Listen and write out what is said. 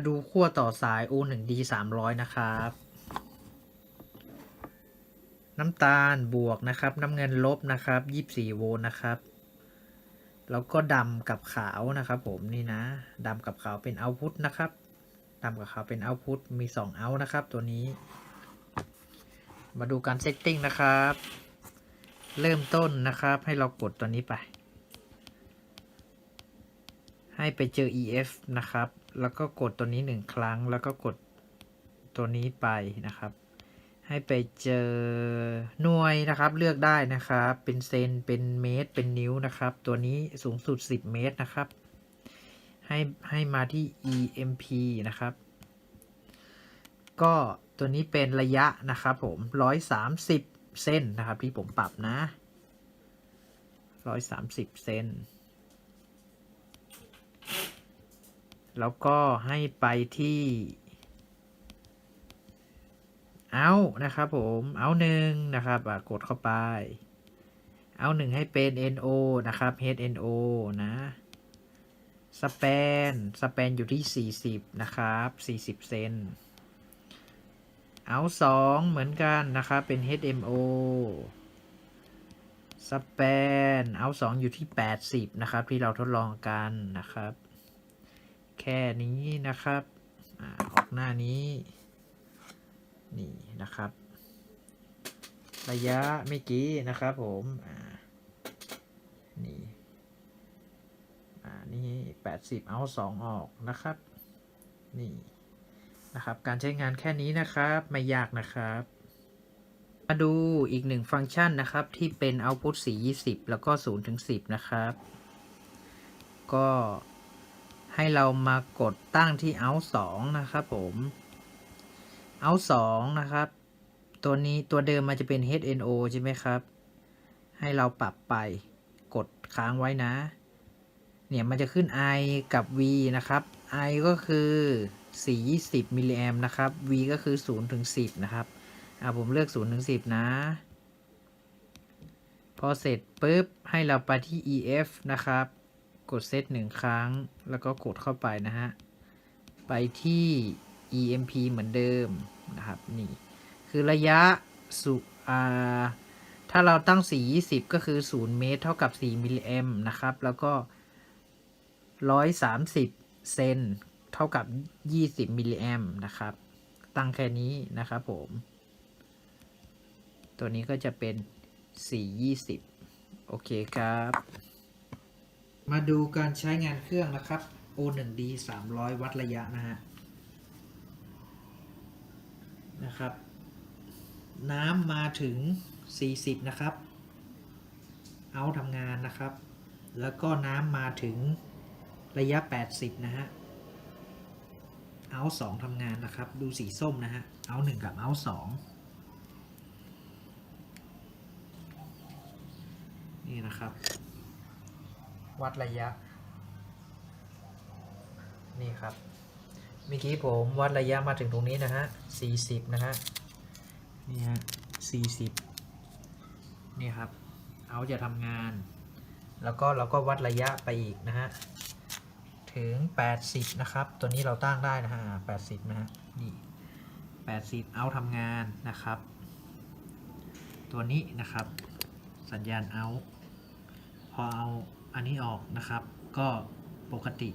มาดูขั้วต่อสาย O1D 300 นะครับ น้ำตาลบวกนะครับ น้ำเงินลบนะครับ 24 โวลต์นะครับ แล้วก็ดำกับขาวนะครับผมนี่นะดำกับขาวเป็นเอาพุตนะครับดำกับขาวเป็นเอาพุตมี 2 เอานะครับ ตัวนี้ มาดูการเซตติ้งนะครับ เริ่มต้นนะครับให้เรากดตัวนี้ไป ให้ไปเจอ EF นะครับ แล้วก็กดตัวนี้หนึ่งครั้ง แล้วก็กดตัวนี้ไปนะครับ ให้ไปเจอหน่วยนะครับ เลือกได้นะครับ เป็นเซน เป็นเมตร เป็นนิ้วนะครับ ตัวนี้สูงสุด 10 เมตรนะครับ ให้ให้มาที่ EMP นะครับ ก็ตัวนี้เป็นระยะนะครับผม 130 เส้นนะครับที่ผมปรับนะ 130เซน แล้วก็ให้ไปที่เอานะครับผมเอาหนึ่งนะครับกดเข้าไปเอาหนึ่งให้เป็น NO นะครับ HNO นะสเปนสเปนอยู่ที่ 40 นะครับ 40 เซน เอาสองเหมือนกันนะครับ เป็น HMO สเปนเอาสองอยู่ที่ 80 นะครับ ที่เราทดลองกันนะครับ ค่นี้นะครับอออกหน้านี้ นี่นะครับ ระยะเมื่อกี้นะครับผมนี่อ่านี่แปดสิบเอาสองออกนะครับ นี่นะครับ การใช้งานแค่นี้นะครับ ไม่ยากนะครับมาดูอีกหนึ่งฟังก์ชันนะครับ ที่เป็น output 4 20 แล้วก็0ถึง10 นะครับ ก็ ให้เรามากดตั้งที่ out 2นะครับผม out 2นะครับ ตัวนี้ตัวเดิมมันจะเป็น HNO ใช่ไหมครับ ให้เราปรับไปกดค้างไว้นะ เนี่ยมันจะขึ้น I กับ V นะครับ I ก็คือ 420 มิลลิแอมนะครับ V ก็คือ 0 ถึง 10 นะครับ อ่าผมเลือก 0 ถึง 10 นะ พอเสร็จปุ๊บ ให้เราไปที่ EF นะครับ กดเซตหนึ่งครั้ง แล้วก็กดเข้าไปนะฮะ ไปที่ EMP เหมือนเดิมนะครับนี่คือระยะสุอ่าถ้าเราตั้ง 420 ก็คือ 0 เมตร เท่ากับ 4 มิลลิแอมนะครับ แล้วก็ 130 เซนเท่ากับ 20 มิลลิแอมนะครับ ตั้งแค่นี้นะครับผม ตัวนี้ก็จะเป็น 420 โอเคครับ มาดูการใช้งานเครื่องนะครับ O1D 300 วัดระยะนะฮะ นะครับ น้ำมาถึง 40 นะครับ เอาทำงานนะครับ แล้วก็น้ำมาถึงระยะ 80 นะฮะ เอาสองทำงานนะครับ ดูสีส้มนะฮะ เอาหนึ่งกับเอาสองนี่นะครับ วัดระยะ นี่ครับเมื่อกี้ผมวัดระยะมาถึงตรงนี้นะฮะ40 นะฮะ นี่ฮะ40 นี่ครับ เอาจะทำงาน แล้วก็เราก็วัดระยะไปอีกนะฮะ ถึง 80 นะครับ ตัวนี้เราตั้งได้นะฮะ 80 นะฮะ นี่ 80 เอาทำงานนะครับ ตัวนี้นะครับ สัญญาณเอา พอเอา อันนี้ออกนะครับ ก็ปกติ